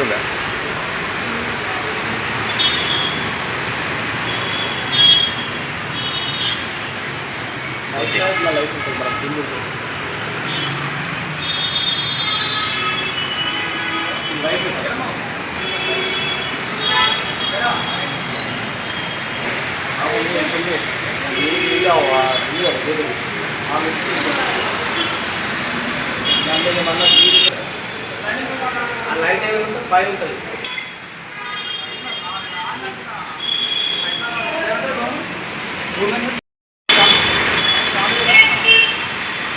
వస్తుందా ఇట్లా లైట్ ఉంటుంది మనం కింద ఉంటుంది. ఈ లైట్ ఉంటుంది ఉంటుంది. లైట్ ఏమి ఉంటుంది ఉంటుంది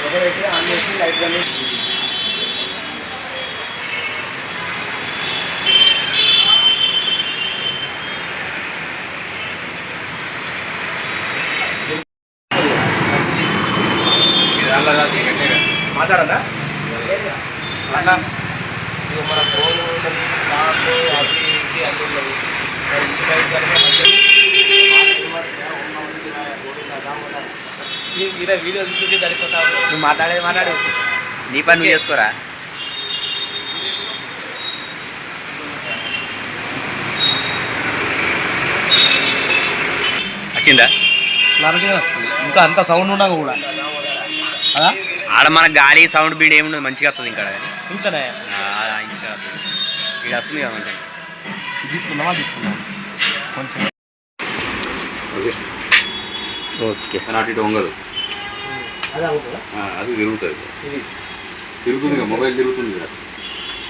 ఒకరైతే ఆన్ చేసి లైట్ కానీ మాట్లాడదా అన్నా ఇక మన ఫోన్ స్మార్ట్ అది ఇది అన్నీ ఉన్నాయి మరి ఈ లైట్ కనుక మంచిగా వీడియో తీసుకుంటే సరిపోతా నువ్వు మాట్లాడేది మాట్లాడు. నీ పని నువ్వు చేసుకోరా. వచ్చిందా? ఇంకా అంత సౌండ్ ఉండగా కూడా. ఆడ మన గాలి సౌండ్ బీడ్ ఏముండదు. మంచిగా వస్తుంది ఇంకా ఇంకా వస్తుంది. ఇది వస్తుంది కదా మంచిగా. తీసుకుందామా? తీసుకుందాం కొంచెం. ఓకే. వంగదు. అదే తిరుగుతుంది తిరుగుతుంది మొబైల్ తిరుగుతుంది కదా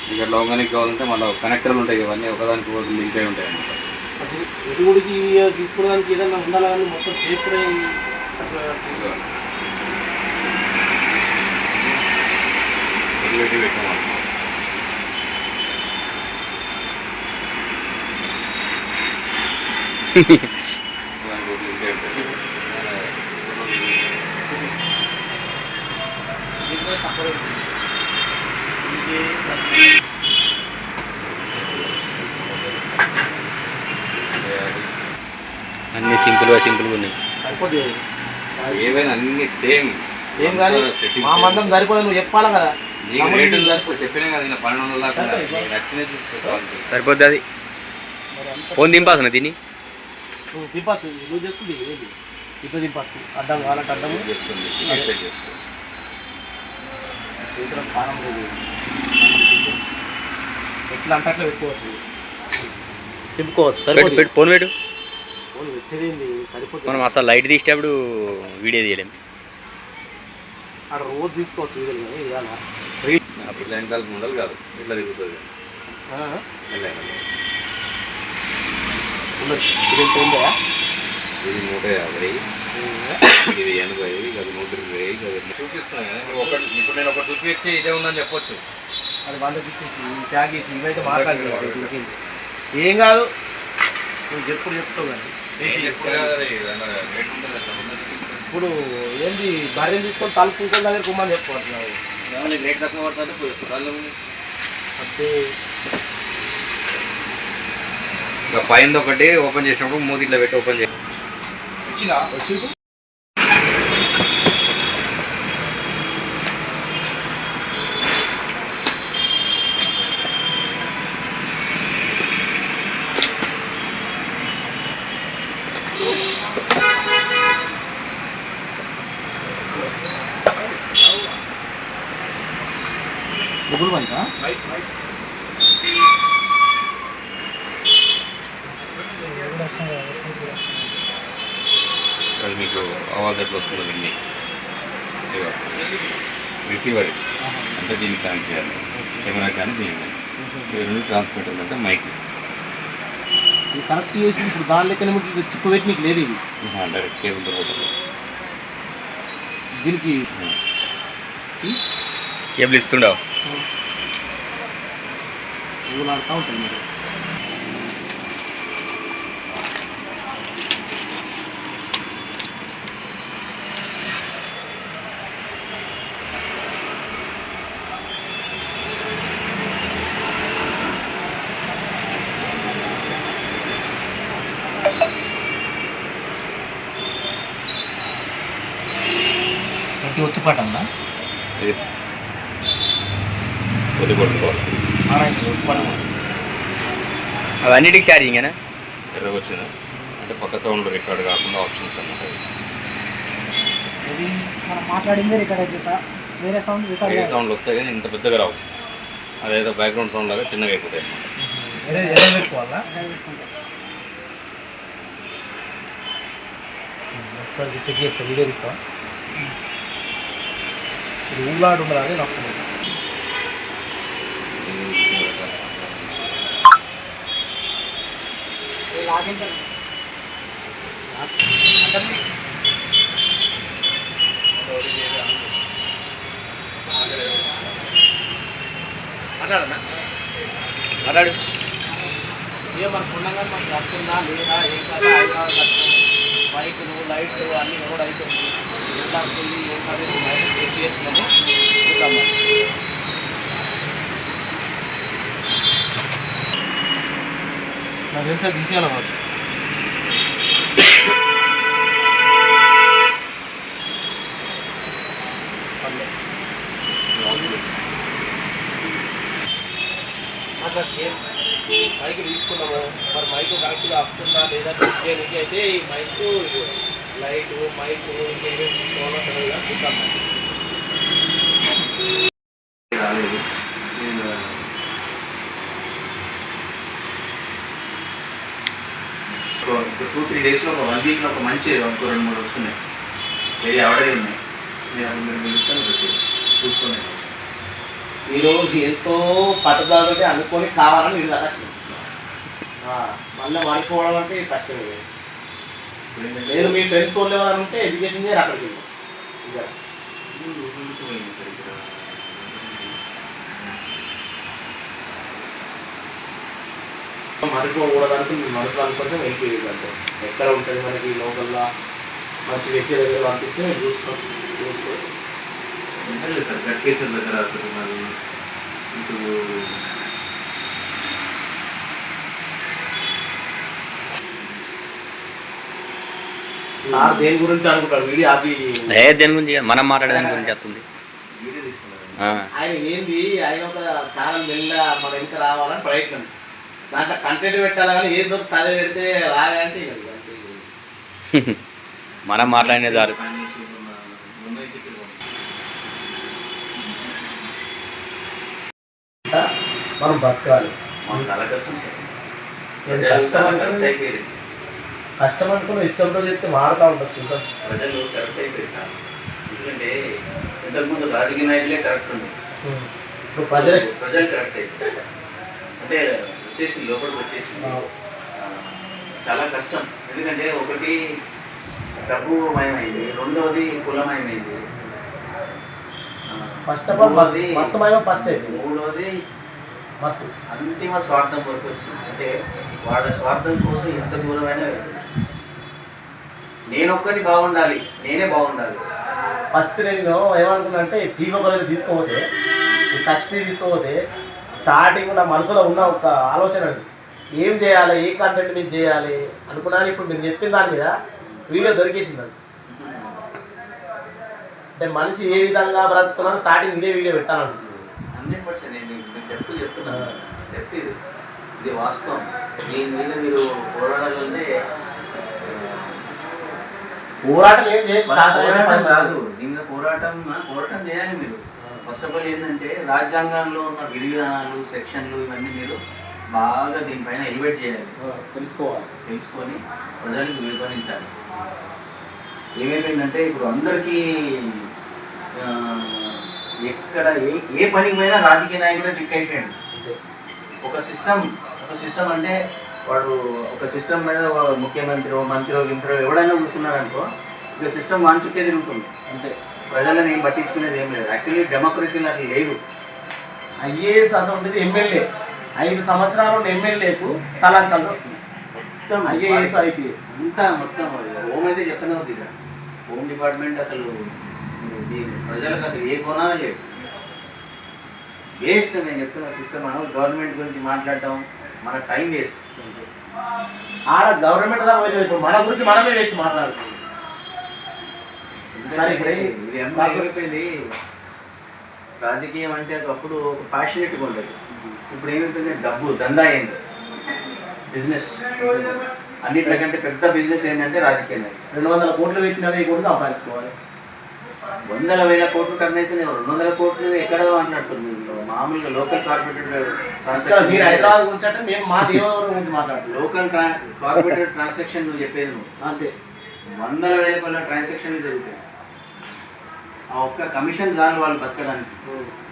ఇంకా అట్లా కావాలంటే మళ్ళీ కనెక్టర్లు ఉంటాయి ఇవన్నీ ఒకదానికి ఒకటి లింక్ అయి ఉంటాయి అన్నమాట. తీసుకోవడానికి ఏదైనా ఉండాలి కానీ మొత్తం చేతులే పెట్టి ఒకదానికి ఒకటి లింక్ అయి ఉంటాయి దీంట్లో తక్కువ ఉంటుంది. ఇది అన్ని సింపుల్గా సింపుల్గా ఉన్నాయి. సరిపోతుంది. అన్ని సేమ్. సేమ్ కానీ మా మందం సరిపోదు నువ్వు చెప్పాలి కదా? నీకు రేటు దాచుకో చెప్పినా కదా ఇలా పన్నెండు వందల చూసుకోవాలి. సరిపోద్ది అది. ఫోన్ దింపాల్సిన దీన్ని? దింపచ్చు నువ్వు చేసుకుంటే ఏంటి ఇట్లా దింపచ్చు అడ్డం కావాలంటే అడ్డము. చేసుకోండి సెట్ చేసుకో చేతుల పానం లేదు. ఎట్లా అంటే అట్లా పెట్టుకోవచ్చు. తిప్పుకోవచ్చు. పెట్టు సరిపోతుంది. పెట్టు ఫోన్ పెట్టు. ఫోన్ పెట్టేది సరిపోతుంది. మనం అసలు లైట్ తీసేటప్పుడు వీడియో తీయలేం. అక్కడ రోజు తీసుకోవచ్చు వీడియోలు కానీ అప్పుడు కాదు. ఇట్లా తిరుగుతుంది? ఇది నూట యాభై ఇది ఎనభై అది నూట ఇరవై అది చూపిస్తున్నాను కదా, ఒకటి ఇప్పుడు నేను ఒకటి చూపించి ఇదే ఉందని చెప్పొచ్చు అది వాళ్ళకి ఇచ్చేసి ట్యాగ్ చేసి ఇవైతే మాట్లాడలేదు ఏం కాదు నువ్వు చెప్పుడు చెప్తావు కానీ ఇప్పుడు ఏంది భార్యను తీసుకొని తలుపు ఇంకోటి దగ్గర కుమ్మని చెప్పుకుంటున్నావు రేట్ తక్కువ పడుతుంటే అంటే పైన ఒకటి ఓపెన్ చేసినప్పుడు మూతి ఇట్లా పెట్టి ఓపెన్ చేయాలి tirar. ఆవాజ్ ఎట్లా వస్తుందో విన్ని రిసీవర్. అంటే దీనికి కనెక్ట్ చేయాలి. కెమెరా కానీ దీనికి కానీ. ఇవి రెండు ట్రాన్స్మిటర్ అంటే మైక్. ఇది కరెక్ట్ చేసి ఇప్పుడు దాని లెక్కన మీకు చిప్పు పెట్టి నీకు లేదు ఇది. డైరెక్ట్ కేబుల్ దీనికి కేబుల్ ఇస్తుండవు. ఊలాడుతూ ఉంటుంది మరి. ప్రతి ఒత్తుపాటన్నా ఇది. కొద్ది కొట్టుకోవాలి అవన్నిటికి ఛార్జింగేనా ఎర్రగా వచ్చింది అంటే పక్క సౌండ్ రికార్డ్ కాకుండా ఆప్షన్స్ అన్నమాట ఇది మనం మాట్లాడిందే రికార్డ్ అయిపోతా వేరే సౌండ్ రికార్డ్ వేరే సౌండ్లు వస్తాయి కానీ ఇంత పెద్దగా రావు. అదేదో బ్యాక్గ్రౌండ్ సౌండ్ లాగా చిన్నగా అయిపోతాయి ఒకసారి చెక్ చేస్తా వీడియో తీస్తా. ఇది ఊళ్ళాడు ఉండదు అదే నాకు మాట్లాడనా మాట్లాడు ఏ మన ఉండగా మనకు వస్తుందా లేదా ఏం కాదు హైదరాబాద్ కష్టం బైకులు లైట్లు అన్నీ కూడా అవుతుంది ఎట్లా వస్తుంది ఏం కాదు మైక్ చేసి చేస్తున్నాము చూద్దాం మరి. నాకు తెలిసి అది తీసేయాలి కావచ్చు పర్లేదు. మాట్లాడితే మైక్ తీసుకున్నాము. మరి మైక్ కరెక్ట్గా వస్తుందా లేదా చెక్ చేయడానికి అయితే ఈ మైక్ లైట్ మైక్ ఇంకేమేమి తీసుకోవాలో చూద్దాం రాలేదు నేను టూ త్రీ డేస్లో ఒక వన్ వీక్లో ఒక మంచి ఒక రెండు మూడు వస్తున్నాయి. వేరే ఆర్డర్ ఉన్నాయి. నేను మీరు మీరు ఇస్తాను వచ్చేసి ఈరోజు మీరు ఎంతో పట్టుదలతో అనుకొని కావాలని మీరు అలా మళ్ళీ వాడుకోవడం అంటే కష్టమే ఇప్పుడు నేను మీ ఫ్రెండ్స్ వాళ్ళు ఎవరైనా ఉంటే ఎడ్యుకేషన్ చేయరు అక్కడికి వెళ్ళి? ఇక మీ మనసులో అనుకుంటే వెళ్ళిపోయేది అంటే ఎక్కడ ఉంటుంది మనకి లోకల్లో? మంచి వ్యక్తి దగ్గర పంపిస్తే చూసుకో చూసుకో. లేదు సార్ గట్కేశ్వర దగ్గర మరి ఇటు సార్ దేని గురించి అనుకుంటాడు వీడియో ఏ దేని గురించి? మనం మాట్లాడే దాని గురించి వస్తుంది. ఆయన ఏంది? ఆయన ఒక ఛానల్ వెళ్ళ మన ఇంకా రావాలని ప్రయత్నం. దాంట్లో కంటెంట్ పెట్టాలి కానీ ఏదో తల పెడితే అంతే. మనం మాట్లాడిన చాలు పని చేసి ఉన్న ముంబై టికెట్ మనం బతకాలి మాకు చాలా కష్టం సార్ ఏది ప్రజలు కష్టం చాలా అంటే కరెక్ట్ అయిపోయింది కష్టం అనుకుని ఇష్టంతో చెప్తే మారుతా ఉంటుంది చూద్దాం ప్రజలు కరెక్ట్ అయిపోయింది సార్. ఎందుకంటే ఇంతకుముందు రాజకీయ నాయకులే కరెక్ట్ ఉంది ఇప్పుడు ప్రజలే ప్రజలు కరెక్ట్ అయిపోయింది అంటే వచ్చేసి లోపలికి వచ్చేసి చాలా కష్టం. ఎందుకంటే ఒకటి డబ్బు మయమైంది రెండవది కులమయమైంది. ఫస్ట్ ఆఫ్ ఆల్ మూడవది మొత్తం ఏమో ఫస్ట్ అయిపోయింది. మూడవది మొత్తం అంతిమ స్వార్థం వరకు వచ్చింది. అంటే వాళ్ళ స్వార్థం కోసం ఎంత దూరమైనా వెళ్తుంది నేనొక్కటి బాగుండాలి. నేనే బాగుండాలి. ఫస్ట్ నేను ఏమనుకున్నా అంటే టీవీ ఒకటి తీసుకోపోతే టచ్ టీవీ తీసుకోపోతే స్టార్టింగ్ నా మనసులో ఉన్న ఒక ఆలోచన ఏం చేయాలి? ఏ కంటెంట్ మీద చేయాలి? అనుకున్నాను ఇప్పుడు మీరు చెప్పిన దాని మీద వీడియో దొరికేసింది అది. అంటే మనిషి ఏ విధంగా బ్రతుకుతున్నాను స్టార్టింగ్ ఇదే వీడియో పెట్టాలనుకుంటున్నాను హండ్రెడ్ పర్సెంట్. నేను మీకు మీకు చెప్తూ చెప్తున్నాను చెప్తే ఇది వాస్తవం. దీని మీద మీరు పోరాడాలంటే పోరాటం ఏం పోరాటం కాదు. దీని మీద పోరాటం పోరాటం చేయాలి మీరు. ఫస్ట్ ఆఫ్ ఆల్ ఏంటంటే రాజ్యాంగంలో ఉన్న విధి విధానాలు సెక్షన్లు ఇవన్నీ మీరు బాగా దీనిపైన ఎలివేట్ చేయాలి. తెలుసుకోవాలి. తెలుసుకొని ప్రజలకు వివరించాలి. ఏమైపోయిందంటే ఇప్పుడు అందరికీ ఎక్కడ ఏ ఏ పనికి పోయినా రాజకీయ నాయకుడే క్లిక్ అయిపోయాడు. ఒక సిస్టమ్ ఒక సిస్టమ్ అంటే వాడు ఒక సిస్టమ్ మీద ముఖ్యమంత్రి మంత్రి గింత్రి ఎవడైనా కూర్చున్నాడు అనుకో ఇక సిస్టమ్ చుట్టే తిరుగుతుంది. అంతే. ప్రజలను ఏం పట్టించుకునేది ఏం లేదు. యాక్చువల్లీ డెమోక్రసీలో అట్లా లేదు. ఐఏఎస్ అసలు ఎమ్మెల్యే. ఐదు సంవత్సరాలు ఎమ్మెల్యేకు తలాంచాల్సి వస్తుంది. మొత్తం ఐఏఎస్ ఐపీఎస్. అంతా మొత్తం హోమ్ అయితే చెప్పనే ఉంది ఇక హోమ్ డిపార్ట్మెంట్ అసలు ప్రజలకు అసలు ఏ కొనాలి లేదు వేస్ట్ నేను చెప్తున్న సిస్టమ్ మనం గవర్నమెంట్ గురించి మాట్లాడటం మన టైం వేస్ట్ ఆడ గవర్నమెంట్ దాకా పోయి ఇప్పుడు మన గురించి మనమే వేసి మాట్లాడుతున్నాం సరే, ఇప్పుడు ఏ- ఇది ఎంత అయిపోయింది? రాజకీయం అంటే ఒకప్పుడు ఒక ప్యాషనెట్గా ఉండేది. ఇప్పుడు ఏమైపోయింది డబ్బు దందా అయింది. బిజినెస్ అన్నిట్లకంటే పెద్ద బిజినెస్ ఏంటంటే రాజకీయ రెండు వందల కోట్లు పెట్టినవి కూడా సంపాదించుకోవాలి. వందల వేల కోట్లు టర్న్ అయితే రెండు వందల కోట్లు ఎక్కడ మాట్లాడుతుంది. మామూలుగా లోకల్ కార్పొరేటర్ మీరు హైదరాబాద్ గురించి అంటే మేము మా దేవరం గురించి మాట్లాడుతున్నాం. లోకల్ కార్పొరేటర్ ట్రాన్సాక్షన్ నువ్వు చెప్పేది నువ్వు. అంతే. వందల వేల కొల ట్రాన్సాక్షన్లు జరుగుతాయి. ఆ ఒక్క కమిషన్ చాలు వాళ్ళు బతకడానికి.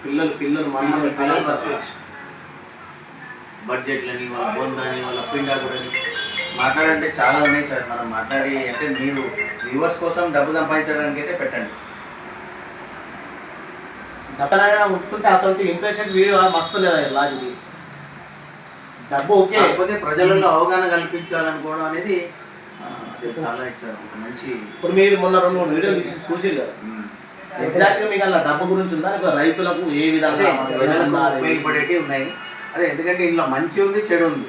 పిల్లలు పిల్లలు మన పిల్లలు పిల్లలు బతకచ్చు బడ్జెట్లని వాళ్ళ బొందని వాళ్ళ పిండాకుడని మాట్లాడంటే చాలా ఉన్నాయి సార్. మనం మాట్లాడి అంటే మీరు వ్యూవర్స్ కోసం డబ్బు సంపాదించడానికి అయితే పెట్టండి. డబ్బైనా ఉంటుంటే అసలు ఇంప్రెషన్ వీడియో మస్తు లేదా లాజిక్. డబ్బు ఓకే. కాకపోతే ప్రజలలో అవగాహన కల్పించాలనుకోవడం అనేది చాలా ఇచ్చారు. ఒక మంచి ఇప్పుడు మీరు మొన్న రెండు మూడు వీడియోలు తీసి చూసి కదా. ఉమ్. ఎగ్జాక్ట్గా మీకు అలా డబ్బు గురించి ఉందా? లేకపోతే రైతులకు ఏ విధంగా? ఉపయోగపడేటివి ఉన్నాయి. అదే ఎందుకంటే ఇందులో మంచి ఉంది చెడు ఉంది.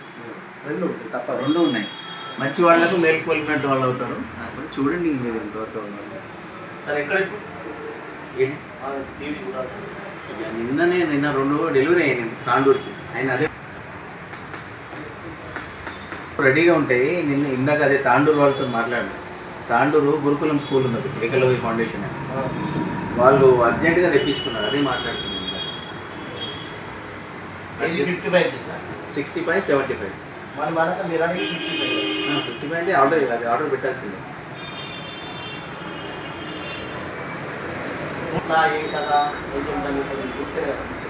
రెండు తప్పదు రెండు. ఉన్నాయి. మంచి వాళ్ళకు మేల్కొల్పినట్టు వాళ్ళు అవుతారు. చూడండి మీరు ఎంతవరకు ఉన్నారు. సరే ఎక్కడ నిన్ననే నిన్న రెండు డెలివరీ అయ్యాయి తాండూరుకి. ఆయన అదే రెడీగా ఉంటాయి. నిన్న ఇందాక అదే తాండూరు వాళ్ళతో మాట్లాడాను. తాండూరు గురుకులం స్కూల్ ఉన్నది ఏకలవ్య ఫౌండేషన్ అని. వాళ్ళు అర్జెంటుగా తెప్పించుకున్నారు అదే మాట్లాడుతున్నాను ఇచ్చేసారు sixty five seventy five. Fifty five అంటే ఆర్డర్ అది ఆర్డర్ పెట్టాల్సిందే. నా ఏం కదా కొంచెం దాన్ని కొంచెం చూస్తే కదా